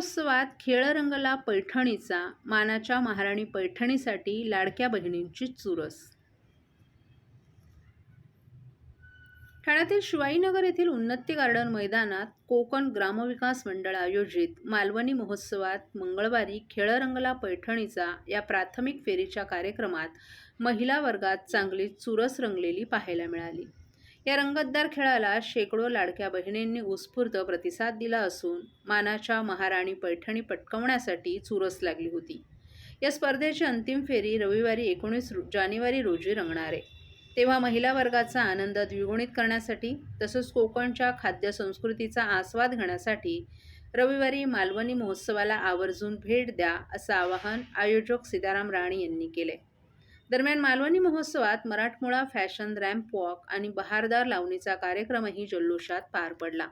महोत्सवात खेळ रंगला पैठणीचा मानाच्या महाराणी पैठणीसाठी लाडक्या बहिणींची चुरस. ठाण्यातील शिवाईनगर येथील उन्नती गार्डन मैदानात कोकण ग्रामविकास मंडळ आयोजित मालवणी महोत्सवात मंगळवारी खेळ रंगला पैठणीचा या प्राथमिक फेरीच्या कार्यक्रमात महिला वर्गात चांगली चुरस रंगलेली पाहायला मिळाली. या रंगतदार खेळाला शेकडो लाडक्या बहिणींनी उत्स्फूर्त प्रतिसाद दिला असून मानाच्या महाराणी पैठणी पटकवण्यासाठी चुरस लागली होती. या स्पर्धेची अंतिम फेरी रविवारी एकोणीस जानेवारी रोजी रंगणार आहे. तेव्हा महिला वर्गाचा आनंद द्विगुणित करण्यासाठी तसंच कोकणच्या खाद्य संस्कृतीचा आस्वाद घेण्यासाठी रविवारी मालवणी महोत्सवाला आवर्जून भेट द्या असं आवाहन आयोजक सीताराम राणे यांनी केले दरम्यान मालवणी महोत्सवात मराठमोळा फॅशन रॅम्प वॉक आणि बहारदार लावणीचा कार्यक्रमही जल्लोषात पार पडला.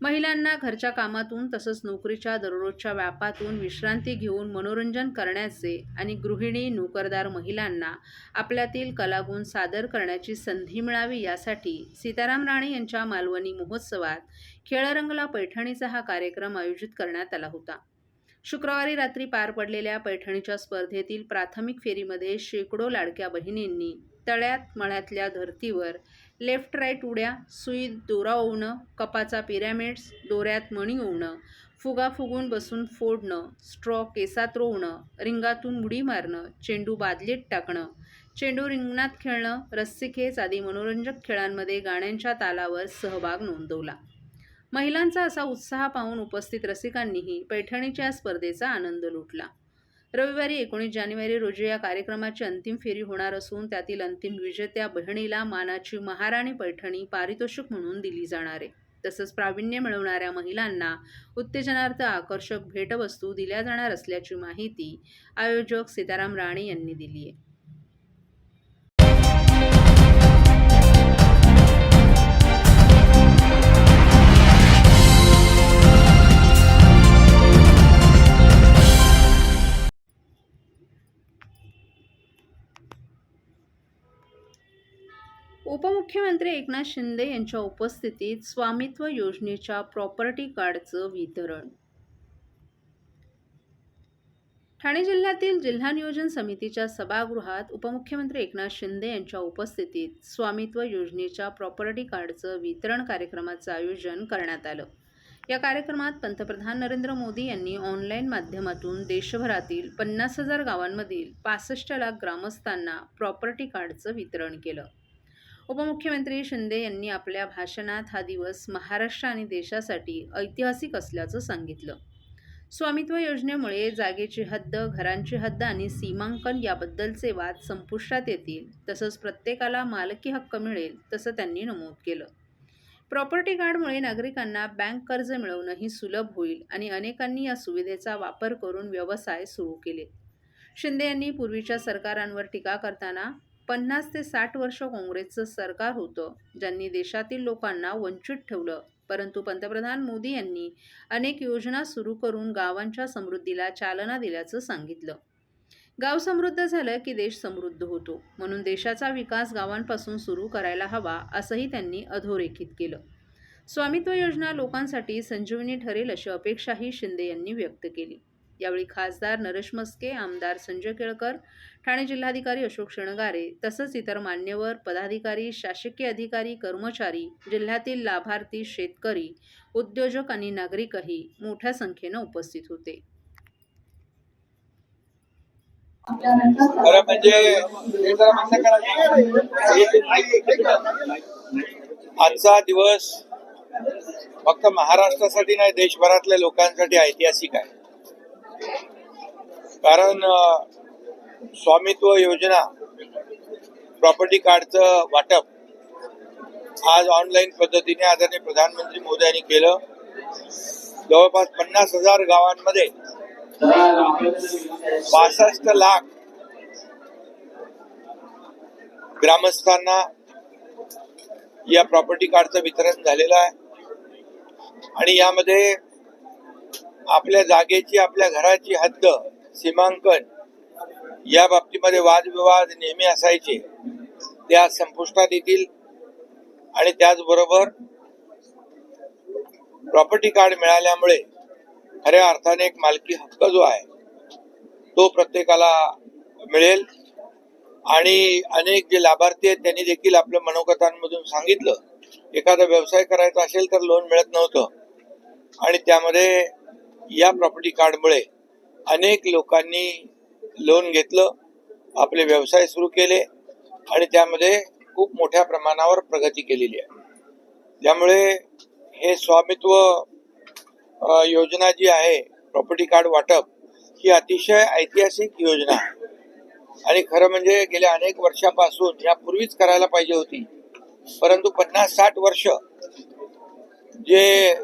महिलांना घरच्या कामातून तसंच नोकरीच्या दररोजच्या व्यापातून विश्रांती घेऊन मनोरंजन करण्याचे आणि गृहिणी नोकरदार महिलांना आपल्यातील कलागुण सादर करण्याची संधी मिळावी यासाठी सीताराम राणे यांच्या मालवणी महोत्सवात खेळरंगला पैठणीचा हा कार्यक्रम आयोजित करण्यात आला होता. शुक्रवारी रात्री पार पडलेल्या पैठणीच्या स्पर्धेतील प्राथमिक फेरीमध्ये शेकडो लाडक्या बहिणींनी तळ्यात मळ्यातल्या धर्तीवर लेफ्ट राईट उड्या सुईत दोरा ओवणं कपाचा पिरॅमिड्स दोऱ्यात मणी ओवणं फुगा फुगून बसून फोडणं स्ट्रॉ केसात रोवणं रिंगातून उडी मारणं चेंडू बादलीत टाकणं चेंडू रिंगणात खेळणं रस्सीखेच आदी मनोरंजक खेळांमध्ये गाण्यांच्या तालावर सहभाग नोंदवला. महिलांचा असा उत्साह पाहून उपस्थित रसिकांनीही पैठणीच्या स्पर्धेचा आनंद लुटला. रविवारी एकोणीस जानेवारी रोजी या कार्यक्रमाची अंतिम फेरी होणार असून त्यातील अंतिम विजेत्या बहिणीला मानाची महाराणी पैठणी पारितोषिक म्हणून दिली जाणार आहे. तसंच प्रावीण्य मिळवणाऱ्या महिलांना उत्तेजनार्थ आकर्षक भेटवस्तू दिल्या जाणार असल्याची माहिती आयोजक सीताराम राणे यांनी दिली आहे. उपमुख्यमंत्री एकनाथ शिंदे यांच्या उपस्थितीत स्वामित्व योजनेच्या प्रॉपर्टी कार्डचं वितरण. ठाणे जिल्ह्यातील जिल्हा नियोजन समितीच्या सभागृहात उपमुख्यमंत्री एकनाथ शिंदे यांच्या उपस्थितीत स्वामित्व योजनेच्या प्रॉपर्टी कार्डचं वितरण कार्यक्रमाचं आयोजन करण्यात आलं. या कार्यक्रमात पंतप्रधान नरेंद्र मोदी यांनी ऑनलाईन माध्यमातून देशभरातील पन्नास हजार गावांमधील पासष्ट लाख ग्रामस्थांना प्रॉपर्टी कार्डचं वितरण केलं. उपमुख्यमंत्री शिंदे यांनी आपल्या भाषणात हा दिवस महाराष्ट्र आणि देशासाठी ऐतिहासिक असल्याचं सांगितलं. स्वामित्व योजनेमुळे जागेची हद्द घरांची हद्द आणि सीमांकन याबद्दलचे वाद संपुष्टात येतील तसंच प्रत्येकाला मालकी हक्क मिळेल तसं त्यांनी नमूद केलं. प्रॉपर्टी कार्डमुळे नागरिकांना बँक कर्ज मिळवणंही सुलभ होईल आणि अनेकांनी या सुविधेचा वापर करून व्यवसाय सुरू केले. शिंदे यांनी पूर्वीच्या सरकारांवर टीका करताना पन्नास ते साठ वर्ष काँग्रेसचं सरकार होतं ज्यांनी देशातील लोकांना वंचित ठेवलं. परंतु पंतप्रधान मोदी यांनी अनेक योजना सुरू करून गावांच्या समृद्धीला चालना दिल्याचं सांगितलं. गाव समृद्ध झालं की देश समृद्ध होतो. म्हणून देशाचा विकास गावांपासून सुरू करायला हवा असंही त्यांनी अधोरेखित केलं. स्वामित्व योजना लोकांसाठी संजीवनी ठरेल अशी अपेक्षाही शिंदे यांनी व्यक्त केली. यावेळी खासदार नरेश मस्के आमदार संजय केळकर ठाणे जिल्हाधिकारी अशोक शणगारे तसंच इतर मान्यवर पदाधिकारी शासकीय अधिकारी कर्मचारी जिल्ह्यातील लाभार्थी शेतकरी उद्योजक आणि नागरिकही मोठ्या संख्येनं उपस्थित होते. खरं म्हणजे आजचा दिवस फक्त महाराष्ट्रासाठी नाही देशभरातल्या लोकांसाठी ऐतिहासिक आहे. कारण स्वामित्व योजना प्रॉपर्टी कार्डचं वाटप आज ऑनलाईन पद्धतीने आदरणीय प्रधानमंत्री मोदी यांनी केलं. जवळपास पन्नास हजार गावांमध्ये पासष्ट लाख ग्रामस्थांना या प्रॉपर्टी कार्डचं वितरण झालेलं आहे. आणि यामध्ये आपल्या जागेची आपल्या घराची हद्द सीमांकन या बाबतीमध्ये वादविवाद नेहमी असायचे. त्या संपुष्टात येतील. आणि त्याचबरोबर प्रॉपर्टी कार्ड मिळाल्यामुळे खऱ्या अर्थाने एक मालकी हक्क जो आहे तो प्रत्येकाला मिळेल. आणि अनेक जे लाभार्थी आहेत त्यांनी देखील आपल्या मनोगतांमधून सांगितलं. एखादा व्यवसाय करायचा असेल तर लोन मिळत नव्हतं. आणि त्यामध्ये या प्रॉपर्टी कार्डमुळे अनेक लोकांनी लोन घेतलं आपले व्यवसाय सुरू केले आणि त्यामध्ये खूप मोठ्या प्रमाणावर प्रगती केलेली आहे. त्यामुळे हे स्वामित्व योजना जी आहे प्रॉपर्टी कार्ड वाटप ही अतिशय ऐतिहासिक योजना आहे. आणि खरं म्हणजे गेल्या अनेक वर्षापासून यापूर्वीच करायला पाहिजे होती. परंतु पन्नास साठ वर्ष जे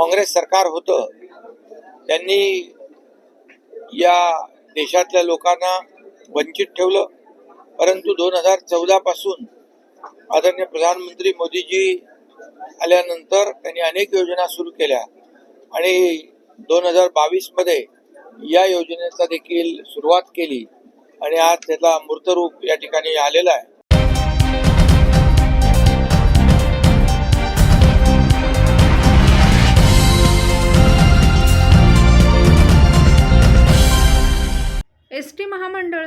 काँग्रेस सरकार होतं त्यांनी या देशातल्या लोकांना वंचित ठेवलं. परंतु दोन हजार चौदापासून आदरणीय प्रधानमंत्री मोदीजी आल्यानंतर त्यांनी अनेक योजना सुरू केल्या. आणि दोन हजार बावीसमध्ये या योजनेचा देखील सुरुवात केली. आणि आज त्याचा मूर्तरूप या ठिकाणी आलेला आहे.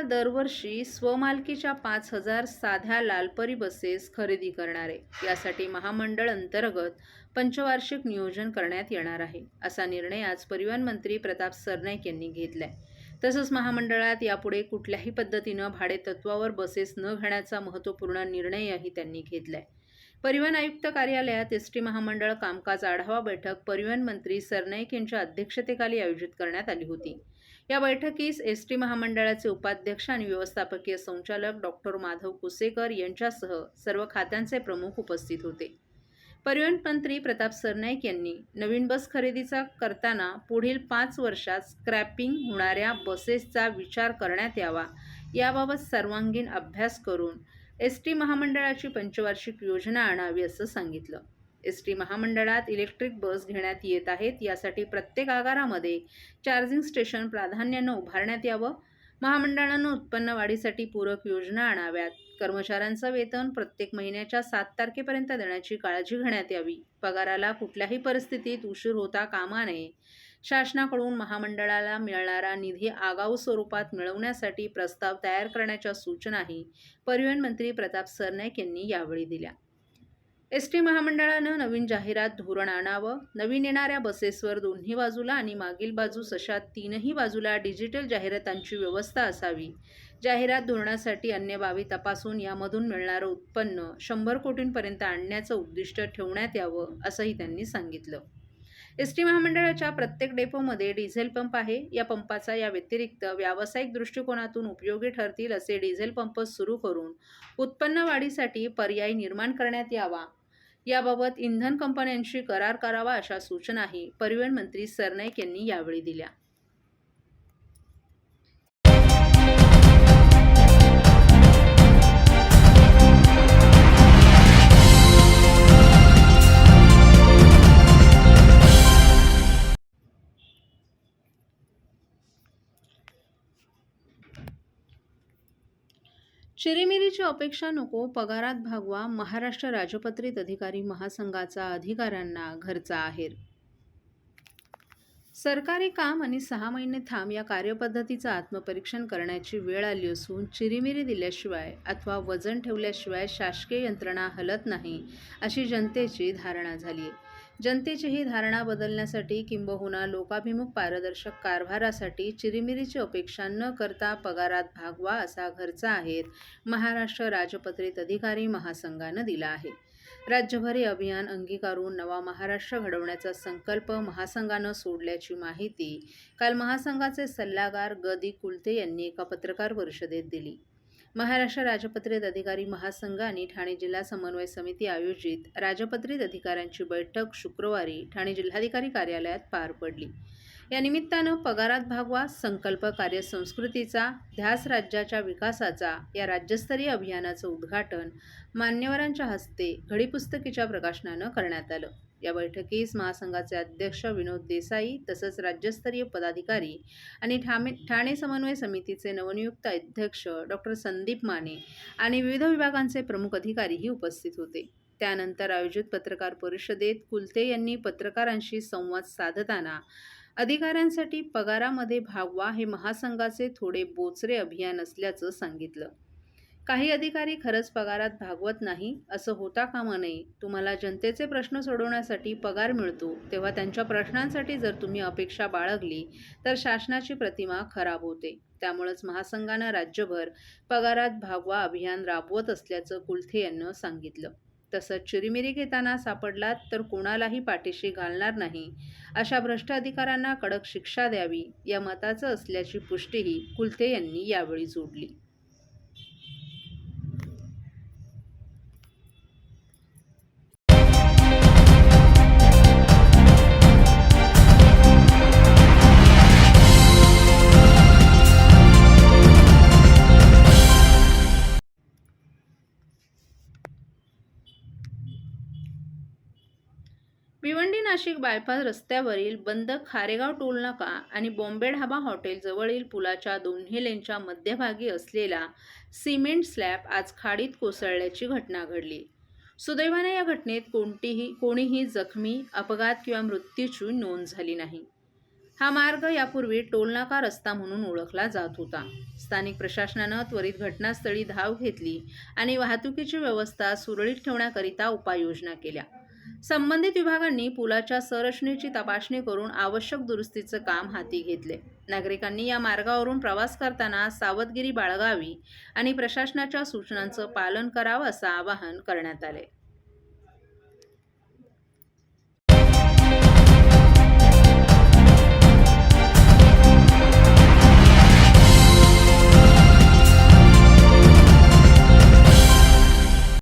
दरवर्षी स्वमालकीच्या पाच हजार साध्या लालपरी बसेस खरेदी करणार. आहे यासाठी महामंडळ अंतर्गत पंचवार्षिक नियोजन करण्यात येणार आहे असा निर्णय आज परिवहन मंत्री प्रताप सरनाईक यांनी घेतलाय. तसंच महामंडळात यापुढे कुठल्याही पद्धतीनं भाडेतत्वावर बसेस न घेण्याचा महत्त्वपूर्ण निर्णयही त्यांनी घेतलाय. परिवहन आयुक्त कार्यालयात एस टी महामंडळ कामकाज आढावा बैठक परिवहन मंत्री सरनाईक यांच्या अध्यक्षतेखाली आयोजित करण्यात आली होती. या बैठकीस एस टी महामंडळाचे उपाध्यक्ष आणि व्यवस्थापकीय संचालक डॉक्टर माधव कुसेकर यांच्यासह सर्व खात्यांचे प्रमुख उपस्थित होते. परिवहन मंत्री प्रताप सरनाईक यांनी नवीन बस खरेदीचा करताना पुढील पाच वर्षात स्क्रॅपिंग होणाऱ्या बसेसचा विचार करण्यात यावा याबाबत सर्वांगीण अभ्यास करून एस टी महामंडळाची पंचवार्षिक योजना आणावी असं सांगितलं. एस टी महामंडळात इलेक्ट्रिक बस घेण्यात येत आहेत. यासाठी प्रत्येक आगारामध्ये चार्जिंग स्टेशन प्राधान्यानं उभारण्यात यावं. महामंडळानं उत्पन्न वाढीसाठी पूरक योजना आणाव्यात. कर्मचाऱ्यांचं वेतन प्रत्येक महिन्याच्या सात तारखेपर्यंत देण्याची काळजी घेण्यात यावी. पगाराला कुठल्याही परिस्थितीत उशीर होता कामा नये. शासनाकडून महामंडळाला मिळणारा निधी आगाऊ स्वरूपात मिळवण्यासाठी प्रस्ताव तयार करण्याच्या सूचनाही परिवहन मंत्री प्रताप सरनाईक यांनी यावेळी दिल्या. एस टी महामंडळानं नवीन जाहिरात धोरण आणावं. नवीन येणाऱ्या बसेसवर दोन्ही बाजूला आणि मागील बाजूस अशा तीनही बाजूला डिजिटल जाहिरातांची व्यवस्था असावी. जाहिरात धोरणासाठी अन्य बाबी तपासून यामधून मिळणारं उत्पन्न शंभर कोटींपर्यंत आणण्याचं उद्दिष्ट ठेवण्यात यावं असंही त्यांनी सांगितलं. एस टी महामंडळाच्या प्रत्येक डेपोमध्ये डिझेल पंप आहे. या पंपाचा या व्यतिरिक्त व्यावसायिक दृष्टिकोनातून उपयोगी ठरतील असे डिझेल पंप सुरू करून उत्पन्न वाढीसाठी पर्याय निर्माण करण्यात यावा. याबाबत इंधन कंपन्यांशी करार करावा अशा सूचनाही परिवहन मंत्री सरनाईक यांनी यावेळी दिल्या. चिरीमिरीची अपेक्षा नको पगारात भागवा महाराष्ट्र राजपत्रित अधिकारी महासंघाचा अधिकाऱ्यांना घरचा आहेर. सरकारी काम आणि सहा महिने थांब या कार्यपद्धतीचं आत्मपरीक्षण करण्याची वेळ आली असून चिरीमिरी दिल्याशिवाय अथवा वजन ठेवल्याशिवाय शासकीय यंत्रणा हलत नाही अशी जनतेची धारणा झाली आहे जनतेची ही धारणा बदलण्यासाठी किंबहुना लोकाभिमुख पारदर्शक कारभारासाठी चिरीमिरीची अपेक्षा न करता पगारात भागवा असा घरचा आहेत महाराष्ट्र राजपत्रित अधिकारी महासंघानं दिला आहे. राज्यभर हे अभियान अंगीकारून नवा महाराष्ट्र घडवण्याचा संकल्प महासंघानं सोडल्याची माहिती काल महासंघाचे सल्लागार ग. दी. कुलते यांनी एका पत्रकार परिषदेत दिली. महाराष्ट्र राजपत्रित अधिकारी महासंघ आणि ठाणे जिल्हा समन्वय समिती आयोजित राजपत्रित अधिकाऱ्यांची बैठक शुक्रवारी ठाणे जिल्हाधिकारी कार्यालयात पार पडली. या निमित्तानं पगारात भागवा संकल्प कार्यसंस्कृतीचा ध्यास राज्याच्या विकासाचा या राज्यस्तरीय अभियानाचं उद्घाटन मान्यवरांच्या हस्ते घडीपुस्तकीच्या प्रकाशनानं करण्यात आलं. या बैठकीस महासंघाचे अध्यक्ष विनोद देसाई तसंच राज्यस्तरीय पदाधिकारी आणि ठाणे ठाणे समन्वय समितीचे नवनियुक्त अध्यक्ष डॉक्टर संदीप माने आणि विविध विभागांचे प्रमुख अधिकारीही उपस्थित होते. त्यानंतर आयोजित पत्रकार परिषदेत कुलते यांनी पत्रकारांशी संवाद साधताना अधिकाऱ्यांसाठी पगारामध्ये भागवा हे महासंघाचे थोडे बोचरे अभियान असल्याचं सांगितलं. काही अधिकारी खरंच पगारात भागवत नाही असं होता कामा नये. तुम्हाला जनतेचे प्रश्न सोडवण्यासाठी पगार मिळतो तेव्हा त्यांच्या प्रश्नांसाठी जर तुम्ही अपेक्षा बाळगली तर शासनाची प्रतिमा खराब होते. त्यामुळेच महासंघानं राज्यभर पगारात भागवा अभियान राबवत असल्याचं कुलथे यांनी सांगितलं. तसंच चिरीमिरी घेताना सापडलात तर कोणालाही पाठीशी घालणार नाही अशा भ्रष्ट अधिकाऱ्यांना कडक शिक्षा द्यावी या मताचं असल्याची पुष्टीही कुलथे यांनी यावेळी जोडली. नाशिक बायपास रस्त्यावरील बंद खारेगाव टोल नाका आणि बॉम्बे ढाबा हॉटेल जवळील पुलाच्या दोन्ही लेनच्या मध्यभागी असलेला सिमेंट स्लॅब आज खाडीत कोसळल्याची घटना घडली. सुदैवाने या घटनेत कोणतीही कोणीही जखमी अपघात किंवा मृत्यूची नोंद झाली नाही. हा मार्ग यापूर्वी टोलनाका रस्ता म्हणून ओळखला जात होता. स्थानिक प्रशासनानं त्वरित घटनास्थळी धाव घेतली आणि वाहतुकीची व्यवस्था सुरळीत ठेवण्याकरिता उपाययोजना केल्या. संबंधित विभागांनी पुलाच्या संरचनेची तपासणी करून आवश्यक दुरुस्तीचं काम हाती घेतले. नागरिकांनी या मार्गावरून प्रवास करताना सावधगिरी बाळगावी आणि प्रशासनाच्या सूचनांचं पालन करावं असं आवाहन करण्यात आले.